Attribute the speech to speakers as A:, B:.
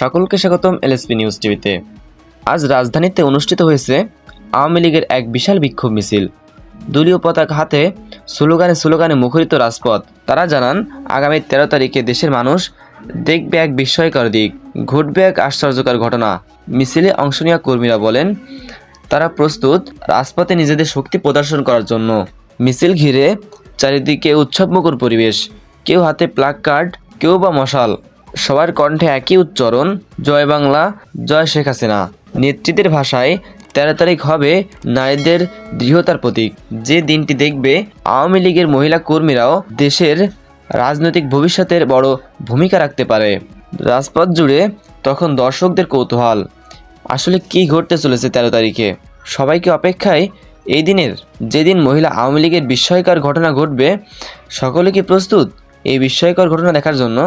A: সকলকে স্বাগতম LSP news টিভিতে। আজ রাজধানীতে অনুষ্ঠিত হয়েছে আওয়ামী লীগের এক বিশাল বিক্ষোভ মিছিল। দলীয় পতাকা হাতে স্লোগানে স্লোগানে মুখরিত রাজপথ। তারা জানান, আগামী তেরো তারিখে দেশের মানুষ দেখবে এক বিস্ময়কর দিক, ঘটবে এক আশ্চর্যকর ঘটনা। মিছিলে অংশ নেওয়া কর্মীরা বলেন তারা প্রস্তুত রাজপথে নিজেদের শক্তি প্রদর্শন করার জন্য। মিছিল ঘিরে চারিদিকে উৎসবমুখর পরিবেশ। কেউ হাতে প্লাগ কার্ড, কেউ বা মশাল। সবার কণ্ঠে একই উচ্চারণ, জয় বাংলা, জয় শেখ হাসিনা। নেতৃত্বের ভাষায় তেরো তারিখ হবে নারীদের দৃঢ়তার প্রতীক। যে দিনটি দেখবে, আওয়ামী লীগের মহিলা কর্মীরাও দেশের রাজনৈতিক ভবিষ্যতের বড় ভূমিকা রাখতে পারে। রাজপথ জুড়ে তখন দর্শকদের কৌতূহল। আসলে কি ঘটতে চলেছে তেরো তারিখে? সবাইকে অপেক্ষায় এই দিনের যেদিন মহিলা আওয়ামী লীগের বিস্ময়কর ঘটনা ঘটবে, সকলে কি প্রস্তুত এই বিস্ময়কর ঘটনা দেখার জন্য?